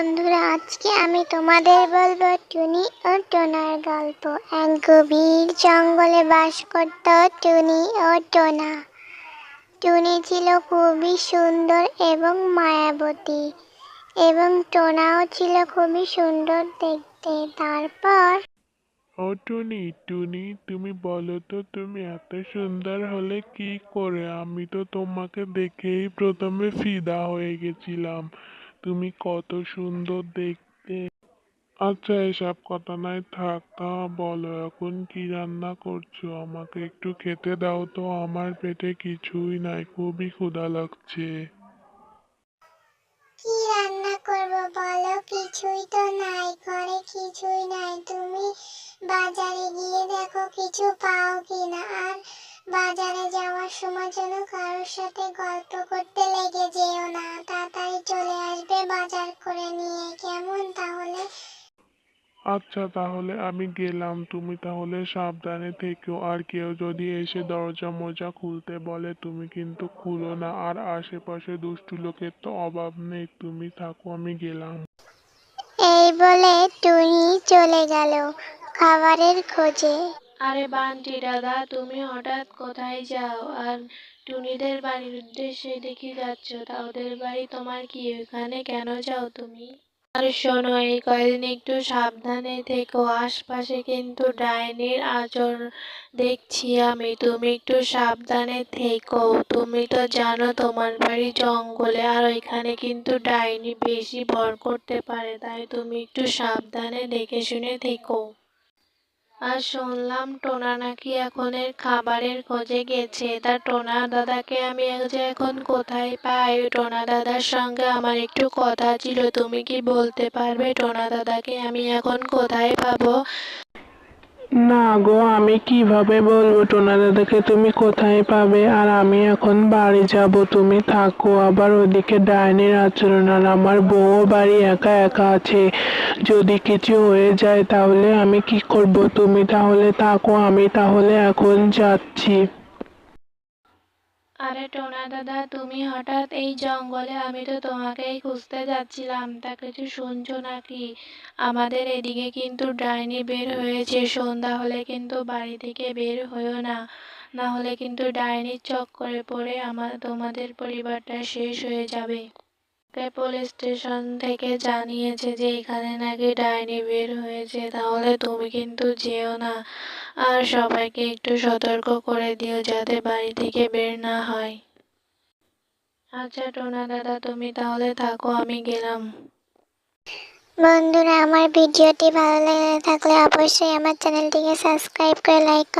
বন্ধুরা, আজকে আমি তোমাদের বলব টুনি ও টোনার গল্প। এক গভীর জঙ্গলে বাস করত টুনি ও টোনা। টুনি ছিল খুবই সুন্দর এবং মায়াবতী এবং টোনাও ছিল খুবই সুন্দর দেখতে। তারপর ও টুনি টুনি, তুমি বলো তো, তুমি এত সুন্দর হলে কি করে? আমি তো তোমাকে দেখেই প্রথমে ফিদা হয়ে গেছিলাম। তুমি কত সুন্দর দেখতে। আচ্ছা এসব কথা নাই, থাক, তা বলো, এখন কি রান্না করছ? আমাকে একটু খেতে দাও তো, আমার পেটে কিছুই নাই, খুবই ক্ষুধা লাগছে। কি রান্না করব বলো? কিছুই তো নাই, ঘরে কিছুই নাই। তুমি বাজারে গিয়ে দেখো, কিছু পাও কিনা। আর বাজারে যাওয়ার সময় যেন কারোর সাথে গল্প করতে লেগে যেও না। আচ্ছা তাহলে আমি গেলাম। তুমি তাহলে সাবধানে থেকো। আর কেউ যদি এসে দরজা মোজা খুলতে বলে তুমি কিন্তু খুলো না। আর আশেপাশে দুষ্টু লোকের তো অভাব নেই। তুমি থাকো আমি গেলাম। এই বলে টুনি চলে গেল খাবারের খোঁজে। আরে বান্টি দাদা তুমি হঠাৎ কোথায় যাও? আর টুনিদের বাড়ির উদ্দেশ্যে দেখি যাচ্ছ। তা ওদের বাড়ি তোমার কি? ওখানে কেন যাও তুমি? আর শোনো, এই কয়েকদিন একটু সাবধানে থেকো। আশপাশে কিন্তু ডাইনির আচরণ দেখছি আমি। তুমি একটু সাবধানে থেকো। তুমি তো জানো তোমার বাড়ি জঙ্গলে, আর ওইখানে কিন্তু ডাইনি বেশি ভর করতে পারে। তাই তুমি একটু সাবধানে দেখে শুনে থেকো। আর শুনলাম টোনা নাকি এখন এর খাবারের খোঁজে গেছে। তা টোনা দাদাকে আমি যে এখন কোথায় পাই? টোনা দাদার সঙ্গে আমার একটু কথা ছিল, তুমি কি বলতে পারবে? টোনা দাদাকে আমি এখন কোথায় পাবো? না গো, আমি কীভাবে বলব টোনা দাদাকে তুমি কোথায় পাবে? আর আমি এখন বাড়ি যাব, তুমি থাকো। আবার ওদিকে ডাইনির আচরণ, আর আমার বউ বাড়ি একা একা আছে। যদি কিছু হয়ে যায়, তাহলে আমি কি করব? তুমি তাহলে থাকো, আমি তাহলে এখন যাচ্ছি। আরে টোনা দাদা, তুমি হঠাৎ এই জঙ্গলে, আমি তো তোমাকেই খুঁজতে যাচ্ছিলাম। তা কিছু শুনছো নাকি? আমাদের এদিকে কিন্তু ডাইনি বের হয়েছে। সন্ধ্যা হলে কিন্তু বাড়ি থেকে বের হয়েও না। না হলে কিন্তু ডাইনির চক্করে পড়ে আমার তোমাদের পরিবারটা শেষ হয়ে যাবে। পুলিশ স্টেশন থেকে জানিয়েছে যে এখানে নাকি ডাইনি বের হয়েছে, তাহলে তুমি কিন্তু যেও না। আর সবাইকে একটু সতর্ক করে দিও যাতে বাড়ি থেকে বের না হয়। আচ্ছা টোনা দাদা, তুমি তাহলে থাকো, আমি গেলাম। বন্ধুরা, আমার ভিডিওটি ভালো লেগে থাকলে অবশ্যই আমার চ্যানেলটিকে সাবস্ক্রাইব করে লাইক